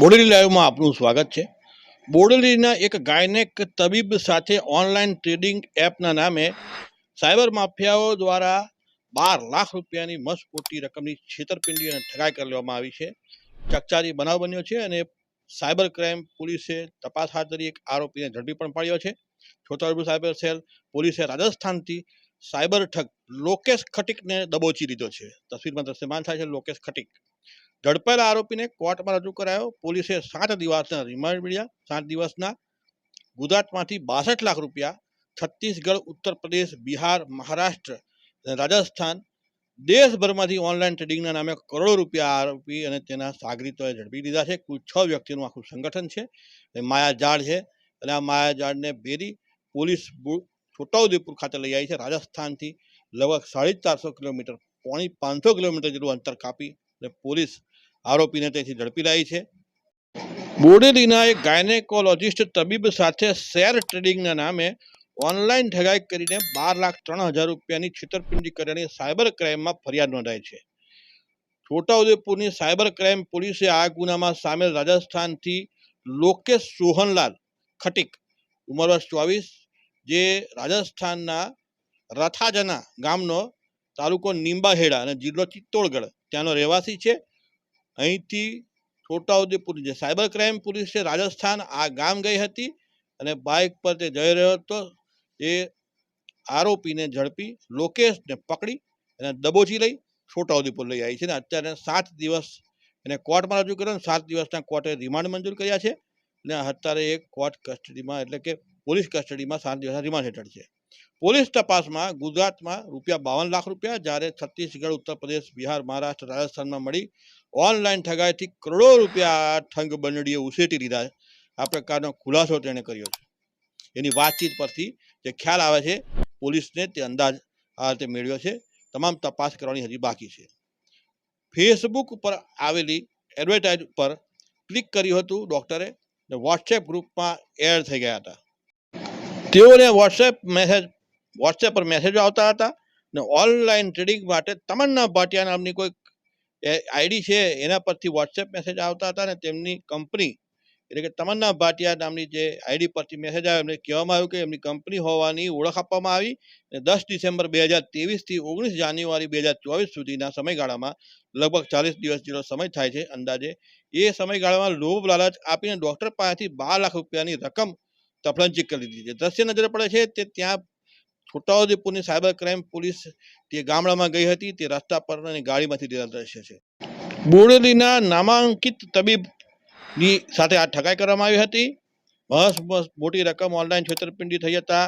બોડેલી લાઈવમાં આપનું સ્વાગત છે. બોડેલીના એક ગાયનેક તબીબ સાથે ઓનલાઈન ટ્રેડિંગ એપના નામે સાયબર માફિયાઓ દ્વારા બાર લાખ રૂપિયાની મસમોટી રકમની છેતરપિંડી અને ઠગાઈ કરવામાં આવી છે. ચકચારી બનાવ બન્યો છે અને સાયબર ક્રાઇમ પોલીસે તપાસ હાથ ધરી એક આરોપીને ઝડપી પણ પાડ્યો છે. છોટાઉદેપુર સાયબર સેલ પોલીસે રાજસ્થાનથી સાયબર ઠગ લોકેશ ખટીકને દબોચી લીધો છે. તસવીરમાં દ્રશ્યમાન થાય છે લોકેશ ખટીક. ઝડપાયેલા આરોપીને કોર્ટમાં રજૂ કરાયો. પોલીસે સાત દિવસના રિમાન્ડ મળ્યા સાત દિવસના ગુજરાતમાંથી બાસઠ લાખ રૂપિયા છત્તીસગઢ, ઉત્તર પ્રદેશ, બિહાર, મહારાષ્ટ્ર અને રાજસ્થાન દેશભરમાંથી ઓનલાઈન ટ્રેડિંગના નામે કરોડો રૂપિયા આરોપી અને તેના સાગરીતોએ ઝડપી લીધા છે. કુલ છ વ્યક્તિનું આખું સંગઠન છે. માયાજાળ છે. અને આ માયાજાળને ભેરી પોલીસ બુ- છોટાઉદેપુર ખાતે લઈ આવી છે. રાજસ્થાનથી લગભગ સાડી ચારસો કિલોમીટર, પોણી પાંચસો કિલોમીટર જેટલું અંતર કાપી અને પોલીસ આરોપીને ત્યાંથી ઝડપી લાવી છે. બોડેલીના એક ગાયનેકોલોજિસ્ટ તબીબ સાથે શેર ટ્રેડિંગના નામે ઓનલાઈન ઠગાઈ કરીને બાર લાખ ત્રણ હજાર રૂપિયાની છેતરપિંડી કર્યાની સાયબર ક્રાઇમમાં ફરિયાદ નોંધાઈ છે. છોટાઉદેપુરની સાયબર ક્રાઇમ પોલીસે આ ગુનામાં સામેલ રાજસ્થાનથી લોકેશ સોહનલાલ ખટીક, ઉંમર વર્ષ ચોવીસ, જે રાજસ્થાનના રથાજના ગામનો તાલુકો નિંબાહેડા અને જિલ્લો ચિત્તોડગઢ, ત્યાંનો રહેવાસી છે. અહીંથી છોટાઉદેપુર જે સાયબર ક્રાઇમ પોલીસ છે રાજસ્થાન, આ ગામ ગઈ હતી અને બાઇક પર તે જઈ રહ્યો હતો. એ આરોપીને ઝડપી લોકેશને પકડી અને દબોચી લઈ છોટાઉદેપુર લઈ આવી છે ને અત્યારે સાત દિવસ એને કોર્ટમાં રજૂ કર્યો અને સાત દિવસના કોર્ટે રિમાન્ડ મંજૂર કર્યા છે. અને અત્યારે એ કોર્ટ કસ્ટડીમાં એટલે કે પોલીસ કસ્ટડીમાં સાત દિવસના રિમાન્ડ હેઠળ છે. પોલીસ તપાસમાં ગુજરાતમાં રૂપિયા બાવન લાખ રૂપિયા જ્યારે છત્તીસગઢ, ઉત્તર પ્રદેશ, બિહાર, મહારાષ્ટ્ર, રાજસ્થાનમાં મળી ઓનલાઈન ઠગાઈથી કરોડો રૂપિયા આ ઠંગ બંડળીએ ઉછેટી લીધા છે. આ પ્રકારનો ખુલાસો તેણે કર્યો છે. એની વાતચીત પરથી જે ખ્યાલ આવે છે, પોલીસને તે અંદાજ આ રીતે મેળવ્યો છે. તમામ તપાસ કરવાની હજી બાકી છે. ફેસબુક ઉપર આવેલી એડવર્ટાઇઝ પર ક્લિક કર્યું હતું ડૉક્ટરે ને વોટ્સએપ ગ્રુપમાં એડ થઈ ગયા હતા. તેઓને વોટ્સએપ મેસેજ, વોટ્સએપ પર મેસેજો આવતા હતા ને ઓનલાઈન ટ્રેડિંગ માટે તમન્ના ભાટિયા નામની કોઈ આઈડી છે, એના પરથી વોટ્સએપ મેસેજ આવતા હતા ને તેમની કંપની એટલે કે તમન્ના ભાટિયા નામની જે આઈડી પરથી મેસેજ આવ્યો, એમને કહેવામાં આવ્યું કે એમની કંપની હોવાની ઓળખ આપવામાં આવી અને દસ ડિસેમ્બર બે હજાર ત્રેવીસથી ઓગણીસ જાન્યુઆરી બે હજાર ચોવીસ સુધીના સમયગાળામાં લગભગ ચાલીસ દિવસ જેટલો સમય થાય છે અંદાજે. એ સમયગાળામાં લોભ લાલચ આપીને ડૉક્ટર પાસેથી બાર લાખ રૂપિયાની રકમ તફલંચી કરી દીધી છે. દ્રશ્ય નજરે પડે છે તે ત્યાં છોટાઉદેપુરની સાયબર ક્રાઇમ પોલીસ તે ગામડામાં ગઈ હતી, તે રસ્તા પર અને ગાડીમાંથી દ્રશ્ય છે. બોડેલીના નામાંકિત તબીબની સાથે આ ઠગાઈ કરવામાં આવી હતી. બસ બસ મોટી રકમ ઓનલાઈન છેતરપિંડી થઈ જતા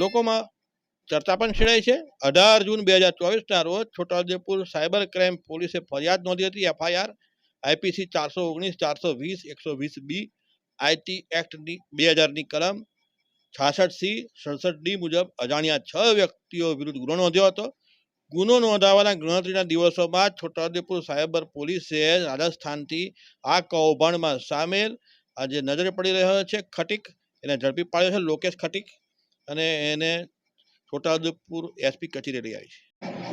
લોકોમાં ચર્ચા પણ છેડાઈ છે. અઢાર જૂન બે હજાર ચોવીસના રોજ છોટાઉદેપુર સાયબર ક્રાઇમ પોલીસે ફરિયાદ નોંધી હતી. એફઆઈઆર આઈપીસી ચારસો ઓગણીસ, ચારસો વીસ, એકસો વીસ બી, આઈટી એક્ટની બે હજારની કલમ છાસઠ સી સડસઠ ડી મુજબ અજાણ્યા છ વ્યક્તિઓ વિરુદ્ધ ગુનો નોંધ્યો હતો. ગુનો નોંધાવાના ગણતરીના દિવસો બાદ છોટાઉદેપુર સાયબર પોલીસે રાજસ્થાનથી આ કૌભાંડમાં સામેલ આજે નજરે પડી રહ્યો છે ખટીક. એને ઝડપી પાડ્યો છે લોકેશ ખટીક અને એને છોટાઉદેપુર એસપી કચેરી લઈ આવી છે.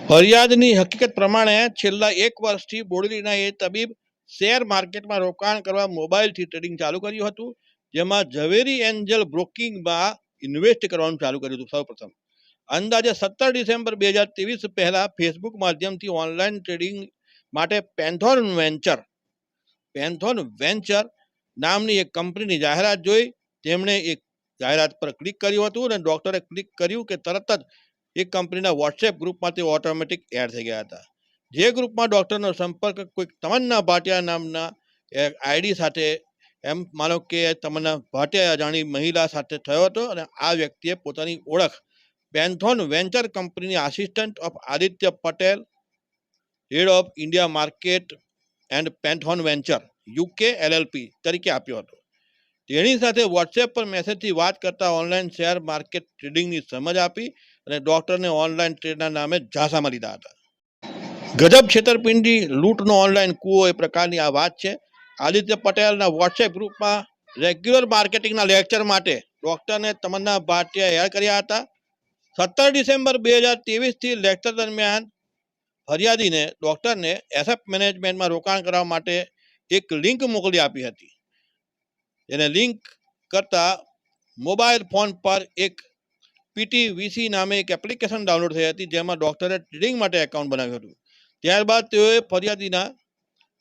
ફરિયાદની હકીકત પ્રમાણે છેલ્લા એક વર્ષથી બોડેલીના એ તબીબ શેર માર્કેટમાં રોકાણ કરવા મોબાઈલથી ટ્રેડિંગ ચાલુ કર્યું હતું. જેમાં ઝવેરી એન્જલ બ્રોકિંગમાં ઇન્વેસ્ટ કરવાનું ચાલુ કર્યું હતું સૌપ્રથમ. અંદાજે સત્તર ડિસેમ્બર બે હજાર ત્રેવીસ પહેલાં ફેસબુક માધ્યમથી ઓનલાઈન ટ્રેડિંગ માટે પેન્થોન વેન્ચર પેન્થોન વેન્ચર નામની એક કંપનીની જાહેરાત જોઈ. તેમણે એક જાહેરાત પર ક્લિક કર્યું હતું અને ડૉક્ટરે ક્લિક કર્યું કે તરત જ એ કંપનીના વોટ્સએપ ગ્રુપમાં તે ઓટોમેટિક એડ થઈ ગયા હતા. જે ગ્રુપમાં ડૉક્ટરનો સંપર્ક કોઈક તમન્ના ભાટિયા નામના એક આઈડી સાથે એમ માનો કે તમન્ના ભાટિયા અજાણી મહિલા સાથે થયો હતો અને આ વ્યક્તિએ પોતાની ઓળખ પેન્થોન વેન્ચર કંપનીની assistant of Aditya Patel, head of India market and Panthon venture UK LLP તરીકે આપ્યો હતો. તેણી સાથે વોટ્સએપ પર મેસેજથી વાત કરતા ઓનલાઈન શેર માર્કેટ ટ્રેડિંગની સમજ આપી અને ડૉક્ટરને ઓનલાઈન ટ્રેડના નામે ઝાંસામાં લીધા હતા. ગજબ છેતરપિંડી, લૂંટનો ઓનલાઈન કૂવો એ પ્રકારની આ વાત છે. આદિત્ય પટેલના વોટ્સએપ ગ્રુપમાં રેગ્યુલર માર્કેટિંગના લેક્ચર માટે ડૉક્ટરને તમન્ના ભાટિયા એડ કર્યા હતા. સત્તર ડિસેમ્બર બે હજાર ત્રેવીસથી લેક્ચર દરમિયાન ફરિયાદીને ડૉક્ટરને એસએફ મેનેજમેન્ટમાં રોકાણ કરવા માટે એક લિંક મોકલી આપી હતી. એને લિંક કરતા મોબાઈલ ફોન પર એક પીટીવીસી નામે એક એપ્લિકેશન ડાઉનલોડ થઈ હતી, જેમાં ડૉક્ટરે ટ્રેડિંગ માટે એકાઉન્ટ બનાવ્યું હતું. ત્યારબાદ તેઓએ ફરિયાદીના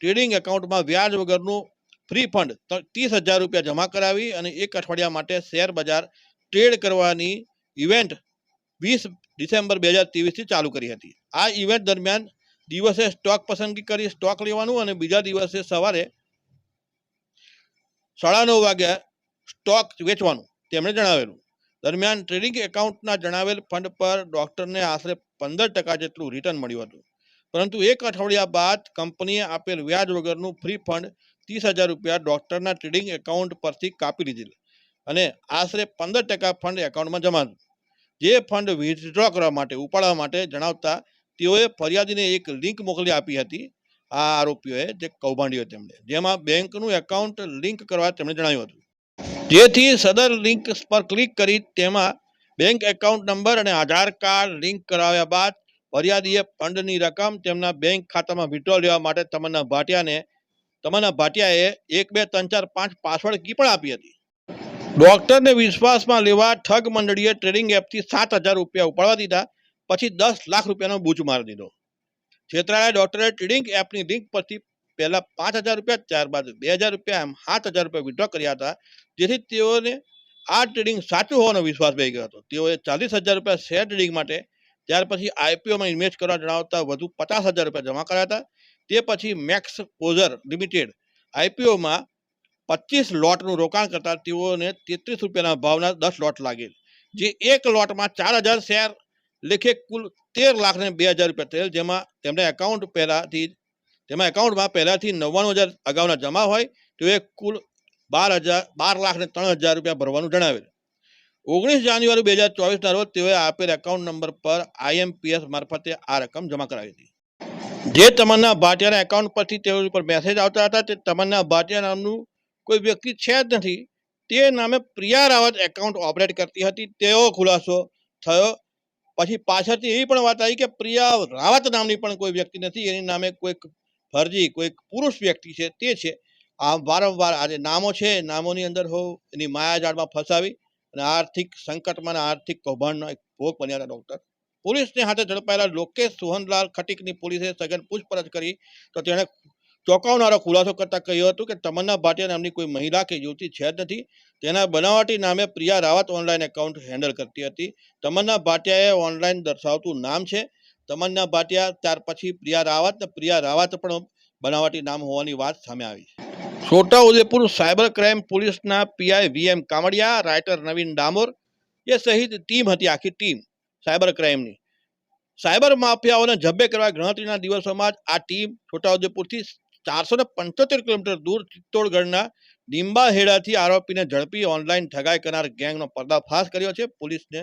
ટ્રેડિંગ એકાઉન્ટમાં વ્યાજ વગરનું ફ્રી ફંડ ત્રીસ હજાર રૂપિયા જમા કરાવી અને એક અઠવાડિયા માટે શેર બજાર ટ્રેડ કરવાની ઇવેન્ટ વીસ ડિસેમ્બર બે હજાર ત્રેવીસથી ચાલુ કરી હતી. આ ઇવેન્ટ દરમિયાન દિવસે સ્ટોક પસંદગી કરી સ્ટોક લેવાનું અને બીજા દિવસે સવારે સાડા નવ વાગ્યા સ્ટોક વેચવાનું તેમણે જણાવેલું. દરમિયાન ટ્રેડિંગ એકાઉન્ટના જણાવેલ ફંડ પર ડોક્ટરને આશરે પંદર ટકા જેટલું રિટર્ન મળ્યું હતું. પરંતુ એક અઠવાડિયા બાદ કંપનીએ આપેલ વ્યાજ વગરનું ફ્રી ફંડ ત્રીસ હજાર રૂપિયા ડૉક્ટરના ટ્રેડિંગ એકાઉન્ટ પરથી કાપી લીધેલ અને આશરે પંદર ટકા ફંડ એકાઉન્ટમાં જમા જે ફંડ વિથડ્રો કરવા માટે, ઉપાડવા માટે જણાવતા તેઓએ ફરિયાદીને એક લિંક મોકલી આપી હતી. આ આરોપીઓએ જે કૌભાંડીઓ તેમણે, જેમાં બેંકનું એકાઉન્ટ લિંક કરવા તેમણે જણાવ્યું હતું. જેથી સદર લિંક પર ક્લિક કરી તેમાં બેંક એકાઉન્ટ નંબર અને આધાર કાર્ડ લિંક કરાવ્યા બાદ ફરિયાદીએ ફંડની રકમ તેમના બેંક ખાતામાં વિડ્રો લેવા માટે તમન્ના ભાટિયાને, તમન્ના ભાટિયાએ એક, બે, ત્રણ, ચાર, પાંચ પાસવર્ડ કી પણ આપી હતી. ડોક્ટરને વિશ્વાસમાં લેવા ઠગ મંડળીએ ટ્રેડિંગ એપથી સાત હજાર રૂપિયા ઉપાડવા દીધા, પછી દસ લાખ રૂપિયાનો બૂચ મારી દીધો. છેતરાયા ડોક્ટરે ટ્રેડિંગ એપની લિંક પરથી પહેલાં પાંચ હજાર રૂપિયા ત્યારબાદ બે હજાર રૂપિયા, એમ સાત હજાર રૂપિયા વિડ્રો કર્યા હતા, જેથી તેઓને આ ટ્રેડિંગ સાચું હોવાનો વિશ્વાસ થઈ ગયો હતો. તેઓએ ચાલીસ હજાર રૂપિયા શેર ટ્રેડિંગ માટે ત્યાર પછી આઈપીઓમાં ઇન્વેસ્ટ કરવા જણાવતા વધુ પચાસ હજાર રૂપિયા જમા કર્યા હતા. તે પછી મેક્સ પોઝર લિમિટેડ આઈપીઓમાં પચીસ લોટનું રોકાણ કરતા તેઓને તેત્રીસ રૂપિયાના ભાવના દસ લોટ લાગેલ જે એક લોટમાં ચાર હજાર શેર લેખે કુલ તેર લાખને બે હજાર રૂપિયા થયેલ, જેમાં તેમના એકાઉન્ટ પહેલાંથી તેમાં એકાઉન્ટમાં પહેલાંથી નવ્વાણું હજાર અગાઉના જમા હોય, તેઓએ કુલ બાર હજાર બાર લાખને ત્રણ હજાર રૂપિયા ભરવાનું જણાવેલ. ઓગણીસ જાન્યુઆરી બે હજાર ચોવીસના રોજ તેઓએ આપેલ એકાઉન્ટ નંબર પર આઈએમપીએસ મારફતે આ રકમ જમા કરાવી હતી. જે તમન્ના ભાટિયાના એકાઉન્ટ પરથી તેઓ ઉપર મેસેજ આવતા હતા તે તમન્ના ભાટિયા નામનું કોઈ વ્યક્તિ છે જ નથી. તે નામે પ્રિયા રાવત એકાઉન્ટ ઓપરેટ કરતી હતી. તેવો ખુલાસો થયો. પછી પાછળથી એવી પણ વાત આવી કે પ્રિયા રાવત નામની પણ કોઈ વ્યક્તિ નથી. એની નામે કોઈક ફરજી, કોઈક પુરુષ વ્યક્તિ છે તે છે. આ વારંવાર આજે નામો છે. નામોની અંદર હો એની માયાજાળમાં ફસાવી અને આર્થિક સંકટમાં આર્થિક કૌભાંડનો એક ભોગ બન્યા હતા ડૉક્ટર પોલીસને હાથે ઝડપાયેલા લોકેશ સોહનલાલ ખટીકની પોલીસે સઘન પૂછપરછ કરી તો તેણે ચોંકાવનારો ખુલાસો કરતા કહ્યું હતું કે તમન્ના ભાટિયા નામની કોઈ મહિલા કે યુવતી છે જ નથી. તેના બનાવટી નામે Priya Rawat online account handle કરતી હતી. તમન્ના ભાટિયાએ ઓનલાઈન દર્શાવતું નામ છે. તમન્ના ભાટિયા, ત્યાર પછી પ્રિયા રાવત પ્રિયા રાવત પણ બનાવટી નામ હોવાની વાત સામે આવી છે. છોટાઉદેપુર સાયબર ક્રાઇમ પોલીસના PI VM Kamadiya, writer Navin Damor, એ સહિત ટીમ હતી, આખી ટીમ સાયબર ક્રાઇમની. સાયબર માફિયાઓને જબ્બે કરવા ગણતરીના દિવસોમાં જ આ ટીમ છોટાઉદેપુરથી ચારસો ને પંચોતેર કિલોમીટર દૂર ચિત્તોડગઢના ડીંબા હેડાથી આરોપીને ઝડપી ઓનલાઈન ઠગાઈ કરનાર ગેંગનો પર્દાફાશ કર્યો છે. પોલીસને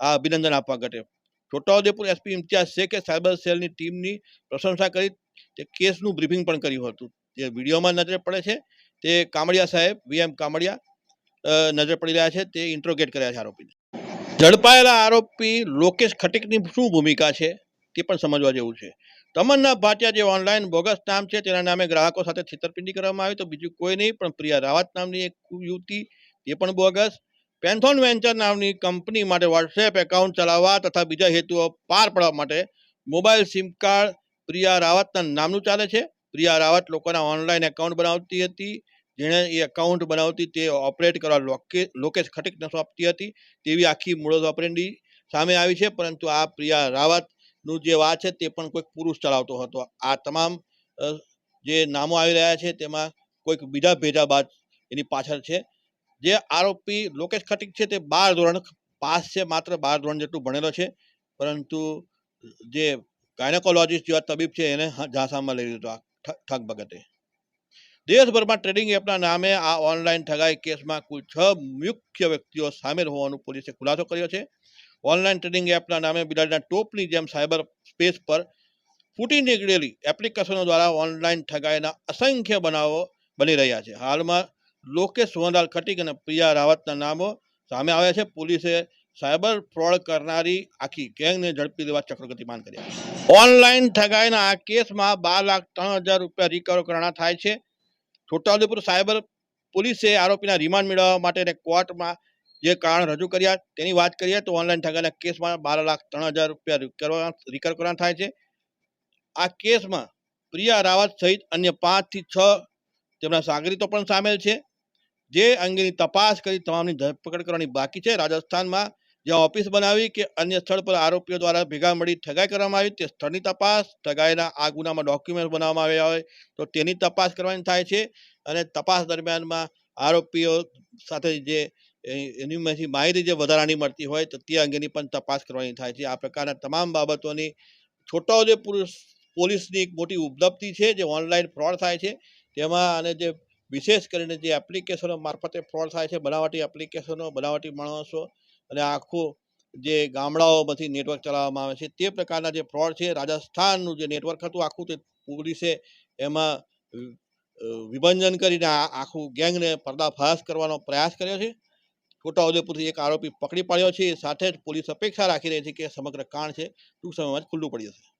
આ અભિનંદન આપવા ઘટે. છોટાઉદેપુર એસપી ઇમ્તિયાઝ શેખે સાયબર સેલની ટીમની પ્રશંસા કરી તે કેસનું બ્રીફિંગ પણ કર્યું હતું. જે વિડીયોમાં નજરે પડે છે, તે કામડિયા સાહેબ, વીએમ કામડિયા નજરે પડી રહ્યા છે, તે ઇન્ટ્રોગેટ કર્યા છે આરોપીને. ઝડપાયેલા આરોપી લોકેશ ખટીકની શું ભૂમિકા છે, તે પણ સમજવા જેવું છે. તમન્ના ભાટિયા જે ઓનલાઈન બોગસ નામ છે, તેના નામે ગ્રાહકો સાથે છેતરપિંડી કરવામાં આવી, તો બીજું કોઈ નહીં, પણ પ્રિયા રાવત નામની એક યુવતી, તે પણ બોગસ. પેન્થોન વેન્ચર નામની કંપની માટે વોટ્સએપ એકાઉન્ટ ચલાવવા તથા બીજા હેતુઓ પાર પાડવા માટે મોબાઈલ સિમ કાર્ડ પ્રિયા રાવતના નામનું ચાલે છે. પ્રિયા રાવત લોકોના ઓનલાઈન એકાઉન્ટ બનાવતી હતી. જેણે એ એકાઉન્ટ બનાવતી તે ઓપરેટ કરવા લોકે, લોકેશ ખટીકને સોંપતી હતી. તેવી આખી મૂળ ઓપરેન્ડી સામે આવી છે. પરંતુ આ પ્રિયા રાવતનું જે વાત છે તે પણ કોઈક પુરુષ ચલાવતો હતો. આ તમામ જે નામો આવી રહ્યા છે તેમાં કોઈક બીજા ભેજા બાદ એની પાછળ છે. જે આરોપી લોકેશ ખટીક છે તે બાર ધોરણ પાસ છે. માત્ર બાર ધોરણ જેટલું ભણેલો છે. પરંતુ જે ગાયનેકોલોજીસ્ટ જેવા તબીબ છે એને ઝાંસામાં લઈ લીધો. આ ઠગ બગતે દેશભરમાં ટ્રેડિંગ એપના નામે આ ઓનલાઈન ઠગાઈ કેસમાં કુલ છ મુખ્ય વ્યક્તિઓ સામેલ હોવાનું પોલીસે ખુલાસો કર્યો છે. ઓનલાઈન ટ્રેડિંગ એપના નામે બિલાડીના ટોપની જેમ સાયબર સ્પેસ પર ફૂટી નીકળેલી એપ્લિકેશનો દ્વારા ઓનલાઈન ઠગાઈના અસંખ્ય બનાવો બની રહ્યા છે. હાલમાં લોકેશ સોહનલાલ ખટીક અને પ્રિયા રાવતના નામો સામે આવ્યા છે. પોલીસે સાયબર ફ્રોડ કરનારી આખી ગેંગને ઝડપી લેવા ચક્ર ગતિમાન કર્યા ઓનલાઈન ઠગાઈના આ કેસમાં બાર લાખ ત્રણ હજાર રૂપિયા રિકવર કરવાના થાય છે. છોટાઉદેપુર સાયબર પોલીસે આરોપીના રિમાન્ડ મેળવવા માટે કોર્ટમાં જે કારણ રજૂ કર્યા તેની વાત કરીએ તો ઓનલાઈન ઠગાઈના કેસમાં બાર લાખ ત્રણ હજાર રૂપિયા રિકવર કરવાના થાય છે. આ કેસમાં પ્રિયા રાવત સહિત અન્ય પાંચથી છ તેમના સાગરીતો પણ સામેલ છે. જે અંગેની તપાસ કરી તમામની ધરપકડ કરવાની બાકી છે. રાજસ્થાનમાં જ્યાં ઓફિસ બનાવી કે અન્ય સ્થળ પર આરોપીઓ દ્વારા ભેગા મળી ઠગાઈ કરવામાં આવી, તે સ્થળની તપાસ, ઠગાઈના આ ગુનામાં ડોક્યુમેન્ટ બનાવવામાં આવ્યા હોય, તો તેની તપાસ કરવાની થાય છે. અને તપાસ દરમિયાનમાં આરોપીઓ સાથે જે એ- એનીમાંથી માહિતી જે વધારાની મળતી હોય, તો તે અંગેની પણ તપાસ કરવાની થાય છે. આ પ્રકારના તમામ બાબતોની છોટાઉદેપુર પોલીસની એક મોટી ઉપલબ્ધિ છે, જે ઓનલાઈન ફ્રોડ થાય છે. તેમાં અને જે વિશેષ કરીને જે એપ્લિકેશનો મારફતે ફ્રોડ થાય છે, બનાવટી એપ્લિકેશનો, બનાવટી માણસો અને આખું જે ગામડાઓમાંથી નેટવર્ક ચલાવવામાં આવે છે, તે પ્રકારના જે ફ્રોડ છે, રાજસ્થાનનું જે નેટવર્ક હતું, આખું તે પોલીસે એમાં વિભંજન કરીને આખું ગેંગને પર્દાફાશ કરવાનો પ્રયાસ કર્યો છે. છોટાઉદેપુરથી એક આરોપી પકડી પાડ્યો છે, સાથે જ પોલીસ અપેક્ષા રાખી રહી છે કે સમગ્ર કાંડ છે ટૂંક સમયમાં જ ખુલ્લું પડી જશે.